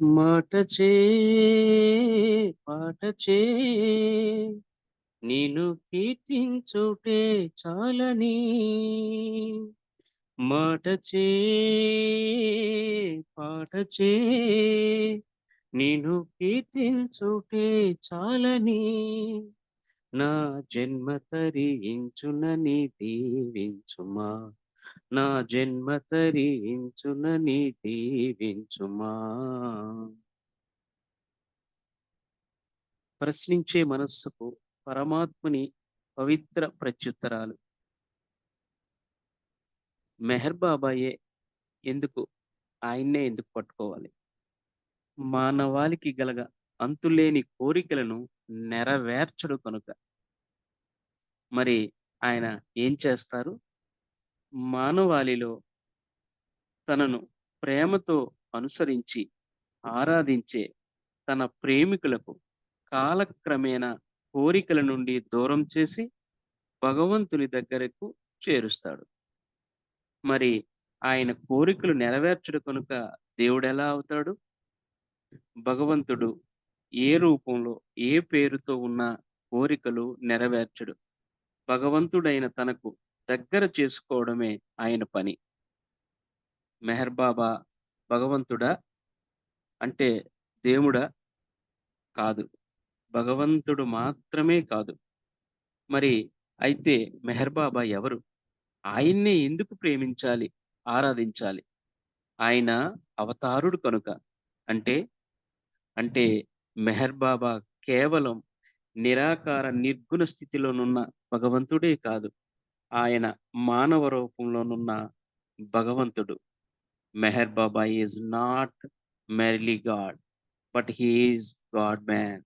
మాట చే పాట చే. నేను కీర్తించుటే చాలని. మాట చే పాట చే. నేను కీర్తించుటే చాలని. నా జన్మ తరించునని దీవించుమా. నా జన్మ తరించునని దీవించుమా. ప్రశ్నించే మనస్సుకు పరమాత్మని పవిత్ర ప్రత్యుత్తరాలు. మెహర్ బాబాయే ఎందుకు ఆయన్నే ఎందుకు పట్టుకోవాలి? మానవాళికి గలగ అంతులేని కోరికలను నెరవేర్చడు కనుక. మరి ఆయన ఏం చేస్తారు? మానవాళిలో తనను ప్రేమతో అనుసరించి ఆరాధించే తన ప్రేమికులకు కాలక్రమేణా కోరికల నుండి దూరం చేసి భగవంతుని దగ్గరకు చేరుస్తాడు. మరి ఆయన కోరికలు నెరవేర్చడు కనుక దేవుడు ఎలా అవుతాడు? భగవంతుడు ఏ రూపంలో ఏ పేరుతో ఉన్న కోరికలు నెరవేర్చడు. భగవంతుడైన తనకు దగ్గర చేసుకోవడమే ఆయన పని. మెహర్ బాబా భగవంతుడా? అంటే దేవుడా? కాదు. భగవంతుడు మాత్రమే కాదు. మరి అయితే మెహర్ బాబా ఎవరు? ఆయన్నే ఎందుకు ప్రేమించాలి? ఆరాధించాలి? ఆయన అవతారుడు కనుక. అంటే అంటే మెహర్ బాబా కేవలం నిరాకార నిర్గుణ స్థితిలోనున్న భగవంతుడే కాదు. ఆయన మానవ రూపంలోనున్న భగవంతుడు. Meher Baba is not merely God but he is God man.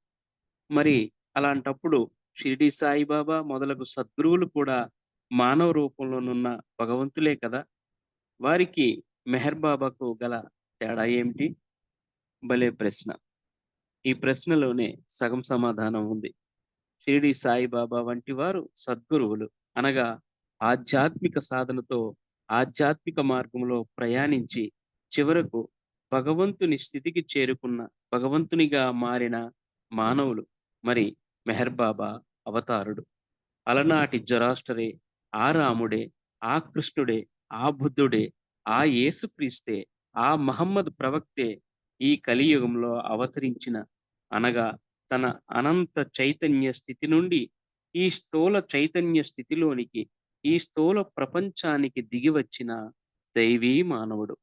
మరి అలాంటప్పుడు షిరిడి సాయిబాబా మొదలగు సద్గురువులు కూడా మానవ రూపంలోనున్న భగవంతులే కదా? వారికి మెహర్ బాబాకు గల తేడా ఏమిటి? భలే ప్రశ్న. ఈ ప్రశ్నలోనే సగం సమాధానం ఉంది. షిరిడి సాయిబాబా వంటి వారు సద్గురువులు అనగా ఆధ్యాత్మిక సాధనతో ఆధ్యాత్మిక మార్గంలో ప్రయాణించి చివరకు భగవంతుని స్థితికి చేరుకున్న భగవంతునిగా మారిన మానవులు. మరి మెహర్ బాబా అవతారుడు. అలనాటి జొరాస్టరే ఆ రాముడే ఆ కృష్ణుడే ఆ బుద్ధుడే ఆ యేసుక్రీస్తే ఆ మహమ్మద్ ప్రవక్తే ఈ కలియుగంలో అవతరించిన అనగా తన అనంత చైతన్య స్థితి నుండి ఈ స్థూల చైతన్య స్థితిలోనికి ఈ స్థూల ప్రపంచానికి దిగి వచ్చిన దైవీ మానవుడు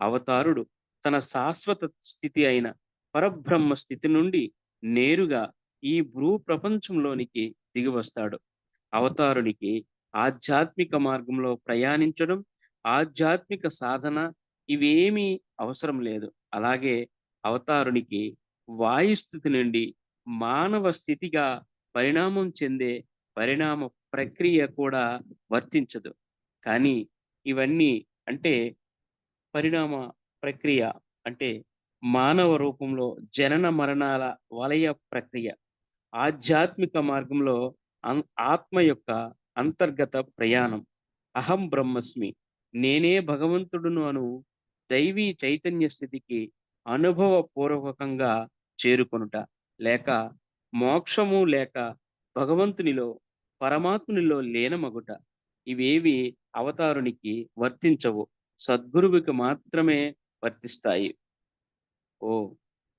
అవతారుడు తన శాశ్వత స్థితి అయిన పరబ్రహ్మ స్థితి నుండి నేరుగా ఈ భూ ప్రపంచంలోనికి దిగి వస్తాడు. అవతారునికి ఆధ్యాత్మిక మార్గంలో ప్రయాణించడం ఆధ్యాత్మిక సాధన ఇవేమీ అవసరం లేదు. అలాగే అవతారునికి వాయుస్థితి నుండి మానవ స్థితిగా పరిణామం చెందే పరిణామ ప్రక్రియ కూడా వర్తించదు. కానీ ఇవన్నీ అంటే పరిణామ ప్రక్రియ అంటే మానవ రూపంలో జనన మరణాల వలయ ప్రక్రియ. ఆధ్యాత్మిక మార్గంలో ఆత్మ యొక్క అంతర్గత ప్రయాణం. అహం బ్రహ్మస్మి. నేనే భగవంతుడును అను దైవీ చైతన్య స్థితికి అనుభవపూర్వకంగా చేరుకొనుట. లేక మోక్షము లేక భగవంతునిలో పరమాత్మునిలో లేనమగుట ఇవేవి అవతారునికి వర్తించవు. సద్గురువుకి మాత్రమే వర్తిస్తాయి. ఓ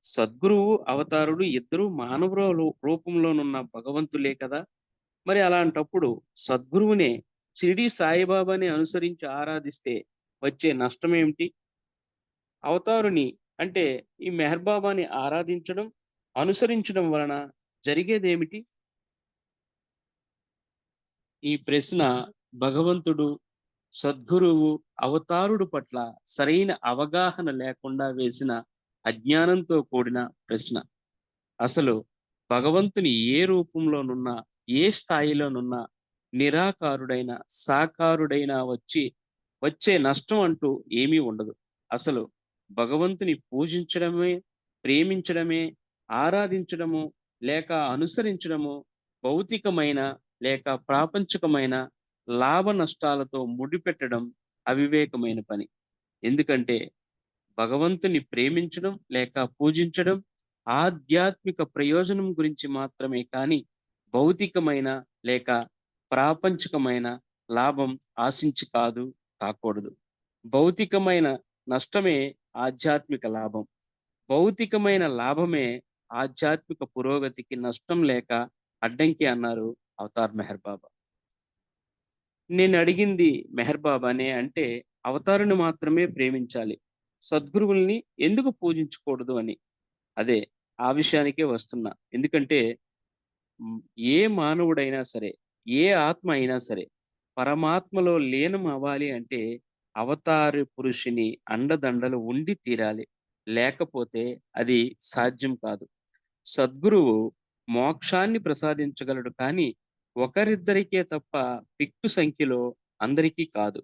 సద్గురువు అవతారుడు ఇద్దరు మానవ రూపంలోనున్న భగవంతులే కదా? మరి అలాంటప్పుడు సద్గురువునే షిరిడి సాయిబాబాని అనుసరించి ఆరాధిస్తే వచ్చే నష్టం ఏమిటి అవతారుని అంటే ఈ మెహర్బాబాని ఆరాధించడం అనుసరించడం వలన జరిగేదేమిటి? ఈ ప్రశ్న భగవంతుడు సద్గురువు అవతారుడు పట్ల సరైన అవగాహన లేకుండా వేసిన అజ్ఞానంతో కూడిన ప్రశ్న. అసలు భగవంతుని ఏ రూపంలోనున్నా ఏ స్థాయిలోనున్నా నిరాకారుడైన సాకారుడైనా వచ్చి వచ్చే నష్టం అంటూ ఏమీ ఉండదు. అసలు భగవంతుని పూజించడమే ప్రేమించడమే ఆరాధించడము లేక అనుసరించడము భౌతికమైన లేక ప్రాపంచికమైన లాభ నష్టాలతో ముడిపెట్టడం అవివేకమైన పని. ఎందుకంటే భగవంతుని ప్రేమించడం లేక పూజించడం ఆధ్యాత్మిక ప్రయోజనం గురించి మాత్రమే కానీ భౌతికమైన లేక ప్రాపంచికమైన లాభం ఆశించి కాదు కాకూడదు. భౌతికమైన నష్టమే ఆధ్యాత్మిక లాభం. భౌతికమైన లాభమే ఆధ్యాత్మిక పురోగతికి నష్టం లేక అడ్డంకి అన్నారు అవతార్ మెహర్ బాబా. నేను అడిగింది మెహర్ బాబానే అంటే అవతారుని మాత్రమే ప్రేమించాలి. సద్గురువుల్ని ఎందుకు పూజించకూడదు అని. అదే ఆ విషయానికే వస్తున్నా. ఎందుకంటే ఏ మానవుడైనా సరే ఏ ఆత్మ అయినా సరే పరమాత్మలో లీనం అవ్వాలి అంటే అవతారు పురుషుని అండదండలు ఉండి తీరాలి. లేకపోతే అది సాధ్యం కాదు. సద్గురువు మోక్షాన్ని ప్రసాదించగలడు కానీ ఒకరిద్దరికే తప్ప పిక్కు సంఖ్యలో అందరికీ కాదు.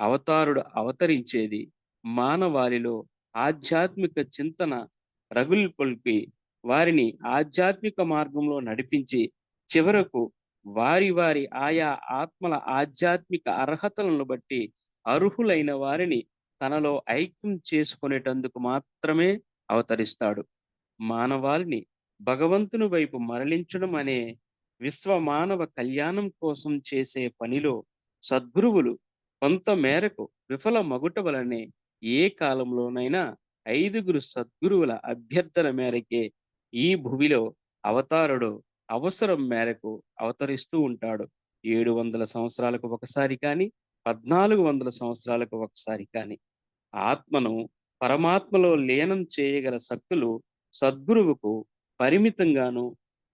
అవతారుడు అవతరించేది మానవాళిలో ఆధ్యాత్మిక చింతన రగులు రగుల్పొల్పి వారిని ఆధ్యాత్మిక మార్గంలో నడిపించి చివరకు వారి వారి ఆయా ఆత్మల ఆధ్యాత్మిక అర్హతలను బట్టి అర్హులైన వారిని తనలో ఐక్యం చేసుకునేటందుకు మాత్రమే అవతరిస్తాడు. మానవాళిని భగవంతుని వైపు మరలించడం అనే విశ్వ మానవ కళ్యాణం కోసం చేసే పనిలో సద్గురువులు కొంత మేరకు విఫల మగుట వలనే ఏ కాలంలోనైనా ఐదుగురు సద్గురువుల అభ్యర్థన మేరకే ఈ భూమిలో అవతారుడు అవసరం మేరకు అవతరిస్తూ ఉంటాడు. ఏడు వందల సంవత్సరాలకు ఒకసారి కానీ పద్నాలుగు వందల సంవత్సరాలకు ఒకసారి కానీ. ఆత్మను పరమాత్మలో లీనం చేయగల శక్తులు సద్గురువుకు పరిమితంగాను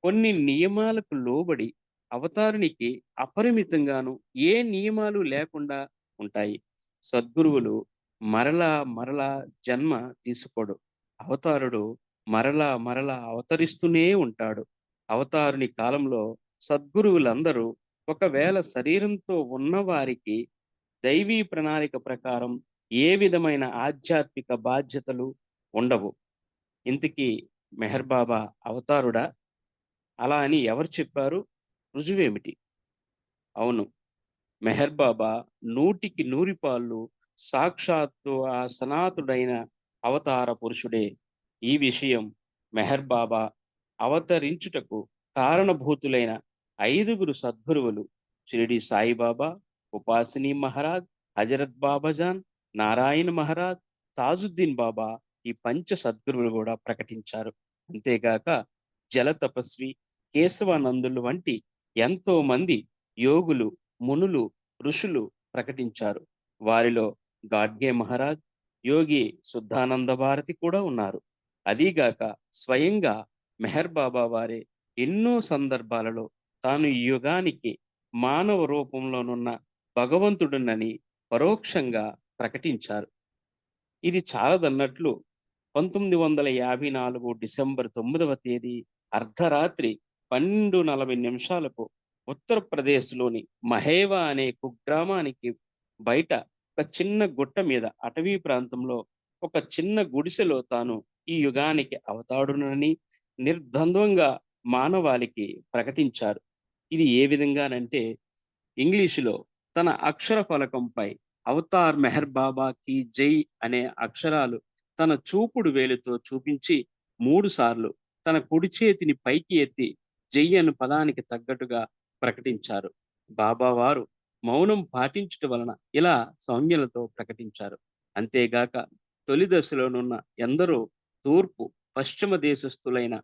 కొన్ని నియమాలకు లోబడి అవతారునికి అపరిమితంగాను ఏ నియమాలు లేకుండా ఉంటాయి. సద్గురువులు మరలా మరలా జన్మ తీసుకోడు. అవతారుడు మరలా మరలా అవతరిస్తూనే ఉంటాడు. అవతారుని కాలంలో సద్గురువులందరూ ఒకవేళ శరీరంతో ఉన్నవారికి దైవీ ప్రణాళిక ప్రకారం ఏ విధమైన ఆధ్యాత్మిక బాధ్యతలు ఉండవు. ఇంతకీ మెహర్ బాబా అవతారుడా? అలా అని ఎవరు చెప్పారు? రుజువేమిటి? అవును. మెహర్ బాబా నూటికి నూరి పాళ్ళు సాక్షాత్తు ఆ సనాతుడైన అవతార పురుషుడే. ఈ విషయం మెహర్ బాబా అవతరించుటకు కారణభూతులైన ఐదుగురు సద్గురువులు షిరిడి సాయిబాబా ఉపాసిని మహారాజ్ హజరత్ బాబాజాన్ నారాయణ మహారాజ్ తాజుద్దీన్ బాబా ఈ పంచ సద్గురువులు కూడా ప్రకటించారు. అంతేగాక జల తపస్వి కేశవానందులు వంటి ఎంతో మంది యోగులు మునులు ఋషులు ప్రకటించారు. వారిలో గాడ్గే మహారాజ్ యోగి శుద్ధానంద భారతి కూడా ఉన్నారు. అదీగాక స్వయంగా మెహర్ బాబా వారే ఎన్నో సందర్భాలలో తాను ఈ యుగానికి మానవ రూపంలోనున్న భగవంతుడునని పరోక్షంగా ప్రకటించారు. ఇది చాలదన్నట్లు పంతొమ్మిది వందల యాభై నాలుగు డిసెంబర్ తొమ్మిదవ తేదీ అర్ధరాత్రి పన్నెండు నలభై నిమిషాలకు ఉత్తరప్రదేశ్లోని మహేవా అనే కుగ్రామానికి బయట ఒక చిన్న గుట్ట మీద అటవీ ప్రాంతంలో ఒక చిన్న గుడిసెలో తాను ఈ యుగానికి అవతాడునని నిర్ద్వంద్వంగా మానవాళికి ప్రకటించారు. ఇది ఏ విధంగానంటే ఇంగ్లీషులో తన అక్షర ఫలకంపై అవతార్ మెహర్ బాబా కి జై అనే అక్షరాలు తన చూపుడు వేలుతో చూపించి మూడు సార్లు తన కుడి చేతిని పైకి ఎత్తి జెయ్యి అను పదానికి తగ్గట్టుగా ప్రకటించారు. బాబా వారు మౌనం పాటించటం వలన ఇలా సౌమ్యలతో ప్రకటించారు. అంతేగాక తొలి దశలోనున్న ఎందరో తూర్పు పశ్చిమ దేశస్థులైన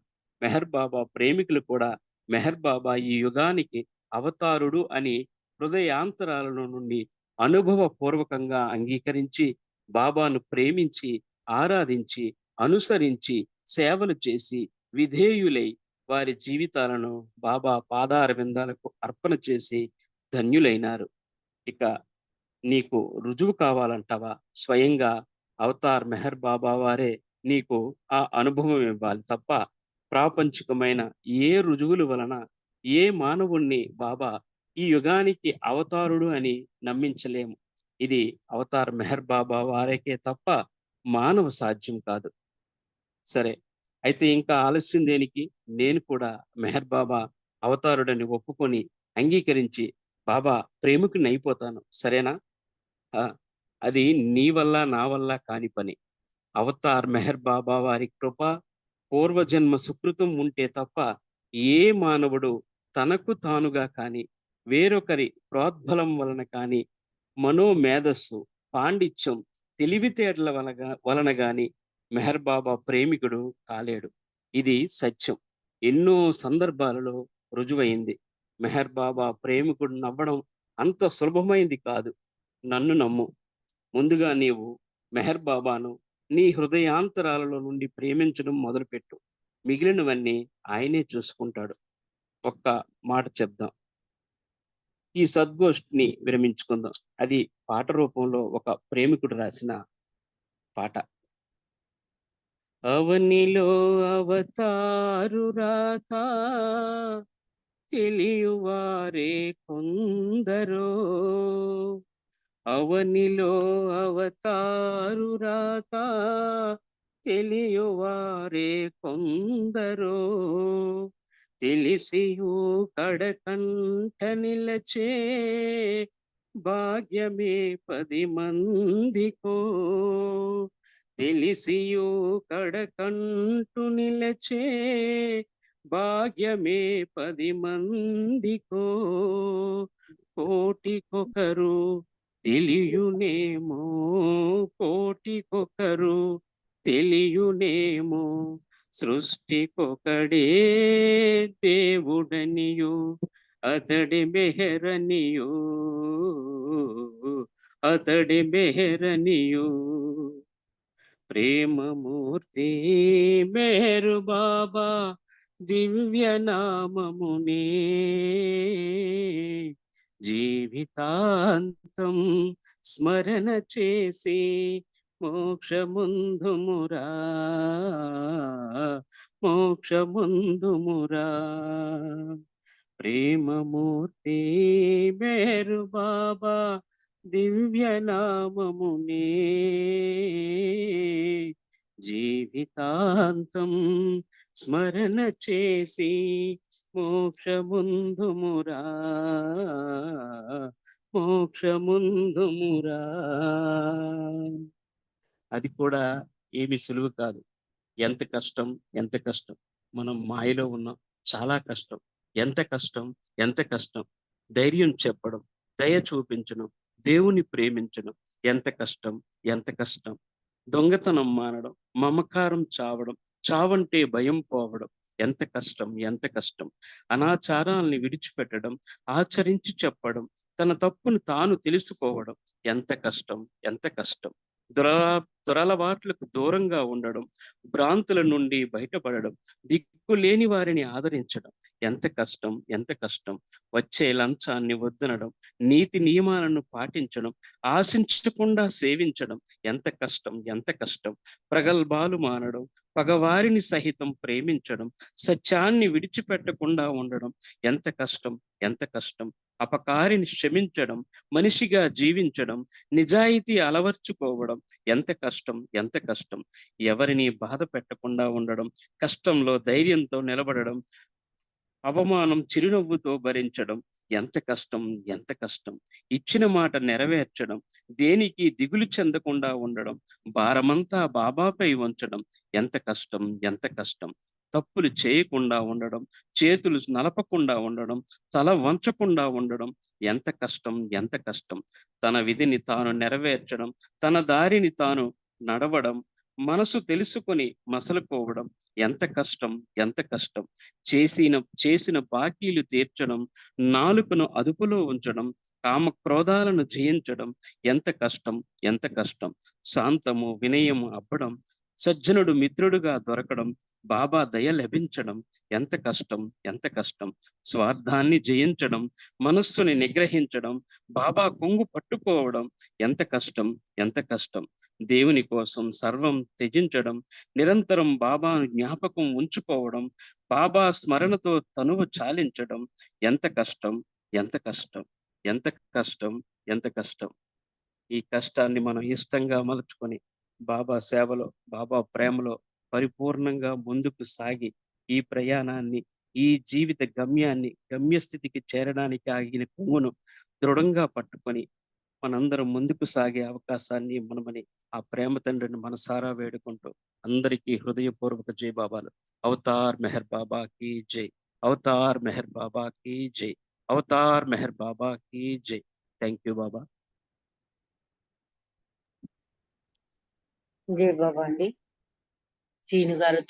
మెహర్ బాబా ప్రేమికులు కూడా మెహర్ బాబా ఈ యుగానికి అవతారుడు అని హృదయాంతరాలలో నుండి అనుభవపూర్వకంగా అంగీకరించి బాబాను ప్రేమించి ఆరాధించి అనుసరించి సేవలు చేసి విధేయులై వారి జీవితాలను బాబా పాదార విందాలకు అర్పణ చేసి ధన్యులైనారు. ఇక నీకు రుజువు కావాలంటావా? స్వయంగా అవతార్ మెహర్ బాబా వారే నీకు ఆ అనుభవం ఇవ్వాలి తప్ప ప్రాపంచికమైన ఏ రుజువుల వలన ఏ మానవుణ్ణి బాబా ఈ యుగానికి అవతారుడు అని నమ్మించలేము. ఇది అవతార్ మెహర్ బాబా వారికే తప్ప మానవ సాధ్యం కాదు. సరే అయితే ఇంకా ఆలస్యం దేనికి? నేను కూడా మెహర్ బాబా అవతారుడని ఒప్పుకొని అంగీకరించి బాబా ప్రేమికుని అయిపోతాను. సరేనా? ఆ, అది నీ వల్ల నా వల్ల కాని పని. అవతార్ మెహర్ బాబా వారి కృప పూర్వజన్మ సుకృతం ఉంటే తప్ప ఏ మానవుడు తనకు తానుగా కాని వేరొకరి ప్రోద్బలం వలన కాని మనోమేధస్సు పాండిత్యం తెలివితేటల వలన వలన కానీ మెహర్ బాబా ప్రేమికుడు కాలేడు. ఇది సత్యం. ఎన్నో సందర్భాలలో రుజువైంది. మెహర్ బాబా ప్రేమికుడు నవ్వడం అంత సులభమైంది కాదు. నన్ను నమ్ము. ముందుగా నీవు మెహర్ బాబాను నీ హృదయాంతరాలలో నుండి ప్రేమించడం మొదలుపెట్టు. మిగిలినవన్నీ ఆయనే చూసుకుంటాడు. ఒక్క మాట చెప్దాం. ఈ సద్గోష్ఠిని విరమించుకుందాం. అది పాట రూపంలో ఒక ప్రేమికుడు రాసిన పాట. అవనిలో అవతారు రాత తెలియవారే కొందరో. అవనిలో అవతారు రాత తెలియవారే కొందరో. తెలిసియు కడకంట నిలచే భాగ్యమే పది మందికో. తెలిసియు కడకంటు నిలచే భాగ్యమే పది మందికో. కోటికొకరు తెలియునేమో కోటికొకరు తెలియునేమో. సృష్టికొకడే దేవుడనియు అతడి మెహరనియు అతడి మెహరనియు. ప్రేమమూర్తి మేరు బాబా దివ్య నామమునే. జీవితాంతం స్మరణ చేసి మోక్షముందుమురా మోక్షముందుమురా ప్రేమమూర్తి మేరు బాబా దివ్య నామమునే జీవితాంతం స్మరణ చేసి మోక్షముందుమురా మోక్షముందుమురా అది కూడా ఏమి సులువు కాదు. ఎంత కష్టం ఎంత కష్టం. మనం మాయలో ఉన్నాం. చాలా కష్టం. ఎంత కష్టం ఎంత కష్టం. ధైర్యం చెప్పడం దయ చూపించడం దేవుని ప్రేమించడం ఎంత కష్టం ఎంత కష్టం. దొంగతనం మానడం మమకారం చావడం చావంటే భయం పోవడం ఎంత కష్టం ఎంత కష్టం. అనాచారాల్ని విడిచిపెట్టడం ఆచరించి చెప్పడం తన తప్పును తాను తెలుసుకోవడం ఎంత కష్టం ఎంత కష్టం. దురలవాట్లకు దూరంగా ఉండడం భ్రాంతుల నుండి బయటపడడం దిక్కు లేని వారిని ఆదరించడం. ఎంత కష్టం ఎంత కష్టం. వచ్చే లంచాన్ని వద్దనడం నీతి నియమాలను పాటించడం ఆశించకుండా సేవించడం. ఎంత కష్టం ఎంత కష్టం. ప్రగల్భాలు మానడం పగవారిని సహితం ప్రేమించడం సత్యాన్ని విడిచిపెట్టకుండా ఉండడం. ఎంత కష్టం ఎంత కష్టం. అపకారిని క్షమించడం మనిషిగా జీవించడం నిజాయితీ అలవర్చుకోవడం ఎంత కష్టం ఎంత కష్టం. ఎవరిని బాధ పెట్టకుండా ఉండడం కష్టంలో ధైర్యంతో నిలబడడం అవమానం చిరునవ్వుతో భరించడం ఎంత కష్టం ఎంత కష్టం. ఇచ్చిన మాట నెరవేర్చడం దేనికి దిగులు చెందకుండా ఉండడం భారమంతా బాబాపై ఉంచడం ఎంత కష్టం ఎంత కష్టం. తప్పులు చేయకుండా ఉండడం చేతులు నలపకుండా ఉండడం తల వంచకుండా ఉండడం ఎంత కష్టం ఎంత కష్టం. తన విధిని తాను నెరవేర్చడం తన దారిని తాను నడవడం మనసు తెలుసుకొని మసలుకోవడం ఎంత కష్టం ఎంత కష్టం. చేసిన చేసిన బాకీలు తీర్చడం నాలుకను అదుపులో ఉంచడం కామక్రోధాలను జయించడం ఎంత కష్టం ఎంత కష్టం. శాంతము వినయము అబ్బడం సజ్జనుడు మిత్రుడుగా దొరకడం బాబా దయ లభించడం ఎంత కష్టం ఎంత కష్టం. స్వార్థాన్ని జయించడం మనస్సుని నిగ్రహించడం బాబా కొంగు పట్టుకోవడం ఎంత కష్టం ఎంత కష్టం. దేవుని కోసం సర్వం త్యజించడం నిరంతరం బాబాను జ్ఞాపకం ఉంచుకోవడం బాబా స్మరణతో తనువు చాలించడం ఎంత కష్టం ఎంత కష్టం ఎంత కష్టం ఎంత కష్టం. ఈ కష్టాన్ని మనం ఇష్టంగా మలుచుకొని బాబా సేవలో బాబా ప్రేమలో పరిపూర్ణంగా ముందుకు సాగి ఈ ప్రయాణాన్ని ఈ జీవిత గమ్యాన్ని గమ్యస్థితికి చేరడానికి ఆగిన కొమ్మును దృఢంగా పట్టుకొని మనందరం ముందుకు సాగే అవకాశాన్ని మనమని ఆ ప్రేమ తండ్రిని మనసారా వేడుకుంటూ అందరికీ హృదయపూర్వక జై బాబాలు. అవతార్ మెహర్ బాబా కీ జై. అవతార్ మెహర్ బాబా కీ జై. అవతార్ మెహర్ బాబా కీ జై. Thank you Baba. జై బాబా అండి. ಚೀನಗಾರ ಚ